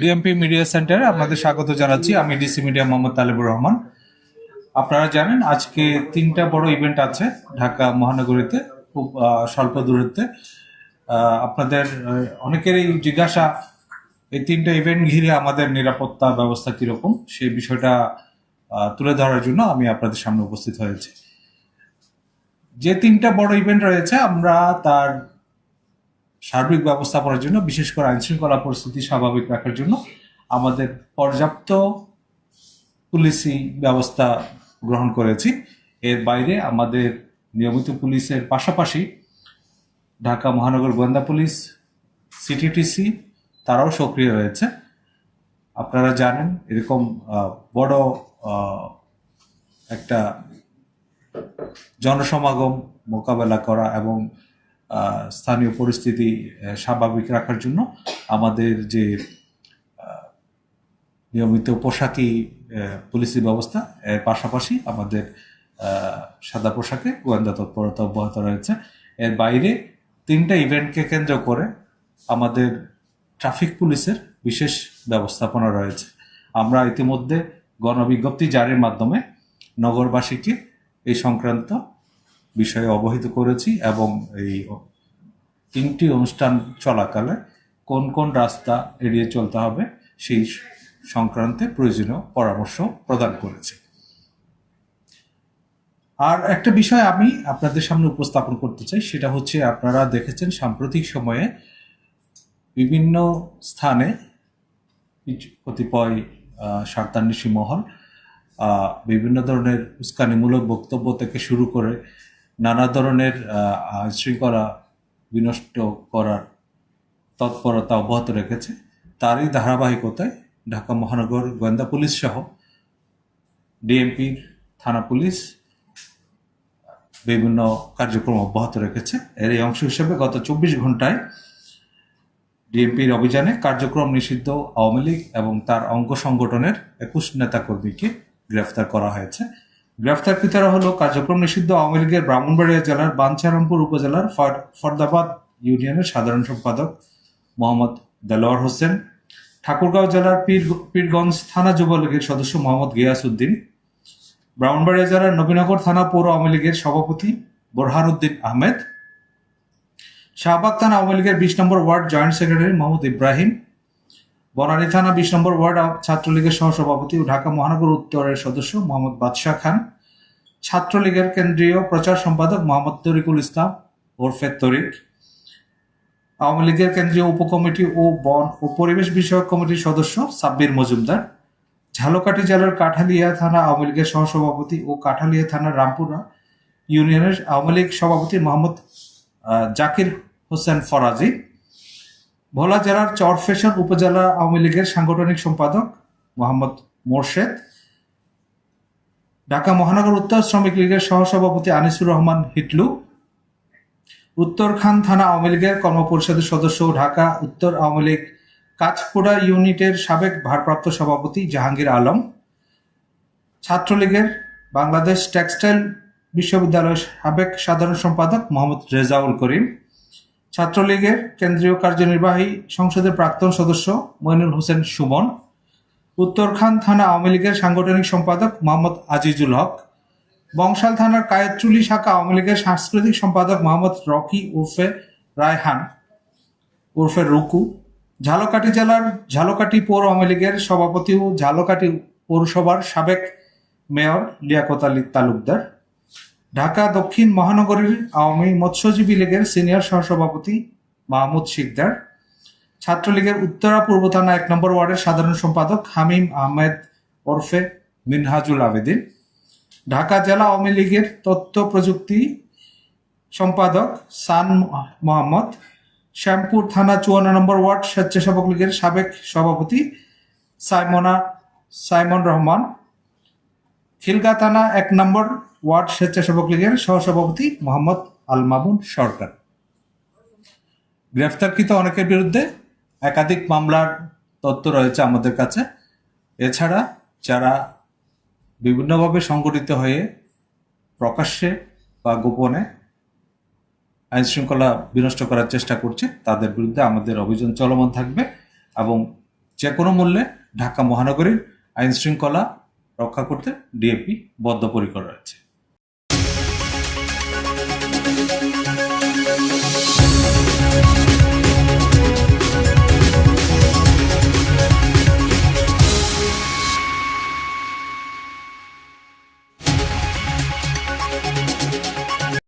DMP media সেন্টারে আপনাদের স্বাগত জানাচ্ছি। আমি ডিসি মিডিয়া মোহাম্মদ তালেবুর রহমান। আপনারা জানেন আজকে তিনটা বড় ইভেন্ট আছে ঢাকা মহানগরীতে, খুব স্বল্প দূরত্বে। আপনাদের অনেকেরই জিজ্ঞাসা, এই তিনটা ইভেন্ট ঘিরে আমাদের নিরাপত্তা ব্যবস্থা কীরকম? সেই বিষয়টা তুলে ধরার জন্য আমি আপনাদের সামনে উপস্থিত হয়েছি। যে তিনটা বড় ইভেন্ট রয়েছে, আমরা তার সার্বিক ব্যবস্থাপনার জন্য, বিশেষ করে আইন শৃঙ্খলা পরিস্থিতি স্বাভাবিক রাখার জন্য আমাদের পর্যাপ্ত পুলিশি ব্যবস্থা গ্রহণ করেছি। এর বাইরে আমাদের নিয়মিত পুলিশের পাশাপাশি ঢাকা মহানগর গোয়েন্দা পুলিশ সিটিটিসি তারাও সক্রিয় রয়েছে আপনারা জানেন, এরকম বড় একটা জনসমাগম মোকাবেলা করা এবং স্থানীয় পরিস্থিতি স্বাভাবিক রাখার জন্য আমাদের যে নিয়মিত পোশাকি পুলিশি ব্যবস্থা, এর পাশাপাশি আমাদের সাদা পোশাকে গোয়েন্দা তৎপরতা অব্যাহত রয়েছে। এর বাইরে তিনটা ইভেন্টকে কেন্দ্র করে আমাদের ট্রাফিক পুলিশের বিশেষ ব্যবস্থাপনা রয়েছে। আমরা ইতিমধ্যে গণবিজ্ঞপ্তি জারির মাধ্যমে নগরবাসীকে এই সংক্রান্ত বিষয়ে অবহিত করেছি এবং এই তিনটি অনুষ্ঠান চলাকালে কোন কোন রাস্তা এড়িয়ে চলতে হবে সেই সংক্রান্তে প্রয়োজনীয় পরামর্শ প্রদান করেছি। আর একটা বিষয় আমি আপনাদের সামনে উপস্থাপন করতে চাই সেটা হচ্ছে আপনারা দেখেছেন সাম্প্রতিক সময়ে বিভিন্ন স্থানে কতিপয় আহ, মহল বিভিন্ন ধরনের উস্কানিমূলক বক্তব্য থেকে শুরু করে নানা ধরনের শৃঙ্খলা বিনষ্ট করার তৎপরতা অব্যাহত রেখেছে। তারই ধারাবাহিকতায় ঢাকা মহানগর গোয়েন্দা পুলিশ সহ ডিএমপির থানা পুলিশ বিভিন্ন কার্যক্রম অব্যাহত রেখেছে। এর এই অংশ হিসেবে গত চব্বিশ ঘন্টায় ডিএমপির অভিযানে কার্যক্রম নিষিদ্ধ আওয়ামী লীগ এবং তার অঙ্গ সংগঠনের একুশ নেতাকর্মীকে গ্রেফতার করা হয়েছে। গ্রেফতারকৃতরা হলো কার্যক্রম নিষিদ্ধ আওয়ামী লীগের ব্রাহ্মণবাড়িয়া জেলার বাঞ্ছারামপুর উপজেলার ফর- ফরদাবাদ ইউনিয়নের সাধারণ সম্পাদক মোহাম্মদ দেলোয়ার হোসেন, ঠাকুরগাঁও জেলার পীর পীরগঞ্জ থানা যুবলীগের সদস্য মোহাম্মদ গিয়াস উদ্দিন, ব্রাহ্মণবাড়িয়া জেলার নবীনগর থানা পৌর আওয়ামী লীগের সভাপতি বোরহানউদ্দিন আহমেদ, শাহবাগ থানা আওয়ামী লীগের বিশ নম্বর ward joint secretary Mohammad Ibrahim Banani থানা বিশ নম্বর ওয়ার্ড ছাত্রলীগের সহসভাপতি ও ঢাকা মহানগর উত্তরের সদস্য মোহাম্মদ বাদশাহ খান। ছাত্রলীগের কেন্দ্রীয় প্রচার সম্পাদক মোহাম্মদ তরিকুল ইসলাম ওরফে তরিক। আওয়ামী লীগের কেন্দ্রীয় উপকমিটি ও বন ও পরিবেশ বিষয়ক কমিটির সদস্য সাব্বির মজুমদার। ঝালকাঠি জেলার কাঠালিয়া থানা আওয়ামী লীগের সহসভাপতি ও কাঠালিয়া থানার রামপুরা ইউনিয়নের আওয়ামী লীগ সভাপতি মোহাম্মদ জাকির হোসেন ফরাজি। ভোলা জেলার চরফেশন উপজেলা আওয়ামী লীগের সাংগঠনিক সম্পাদক মোহাম্মদ মোর্শেদ, ঢাকা মহানগর উত্তর শ্রমিক লীগের সহসভাপতি আনিসুর রহমান হিটলু উত্তরখান থানা আওয়ামী লীগের কর্মপরিষদের সদস্য ঢাকা উত্তর আওয়ামী লীগ কাঁচপুরা ইউনিটের সাবেক ভারপ্রাপ্ত সভাপতি জাহাঙ্গীর আলম, ছাত্রলীগের বাংলাদেশ টেক্সটাইল বিশ্ববিদ্যালয়ের সাবেক সাধারণ সম্পাদক মোহাম্মদ রেজাউল করিম ছাত্রলীগের কেন্দ্রীয় কার্যনির্বাহী সংসদের প্রাক্তন সদস্য মইনুল হোসেন সুমন উত্তরখান থানা আওয়ামী লীগের সাংগঠনিক সম্পাদক মোহাম্মদ আজিজুল হক, বংশাল থানার কায়েতচুলি শাখা আওয়ামী লীগের সাংস্কৃতিক সম্পাদক মোহাম্মদ রকি উর্ফে রায়হান, উর্ফে রুকু, ঝালকাঠি জেলার ঝালকাঠি পৌর আওয়ামী লীগের সভাপতি ও ঝালকাঠি পৌরসভার সাবেক মেয়র লিয়াকত আলী তালুকদার। ঢাকা দক্ষিণ মহানগরীর আওয়ামী মৎস্যজীবী লীগের সিনিয়র সহসভাপতি মাহমুদ শিকদার, ছাত্রলীগের উত্তরা পূর্ব থানা এক নম্বর ওয়ার্ডের সাধারণ সম্পাদক হামিম আহমেদ ওরফে মিনহাজুল আবেদিন, ঢাকা জেলা আওয়ামী লীগের তথ্য প্রযুক্তি সম্পাদক সান মোহাম্মদ, শ্যামপুর থানা চুয়ান্ন নম্বর ওয়ার্ড স্বেচ্ছাসেবক লীগের সাবেক সভাপতি সাইমনা সাইমন রহমান খিলগা থানা এক নম্বর ওয়ার্ড স্বেচ্ছাসেবক লীগের সহসভাপতি মোহাম্মদ আল মামুন সরকার। গ্রেফতারকৃত অনেকের বিরুদ্ধে একাধিক মামলার তথ্য রয়েছে আমাদের কাছে। এছাড়া যারা বিভিন্নভাবে সংগঠিত হয়ে প্রকাশ্যে বা গোপনে আইন শৃঙ্খলা বিনষ্ট করার চেষ্টা করছে, তাদের বিরুদ্ধে আমাদের অভিযান চলমান থাকবে এবং যে কোনো মূল্যে ঢাকা মহানগরীর আইন শৃঙ্খলা রক্ষা করতে ডিএপি বদ্ধপরিকর রয়েছে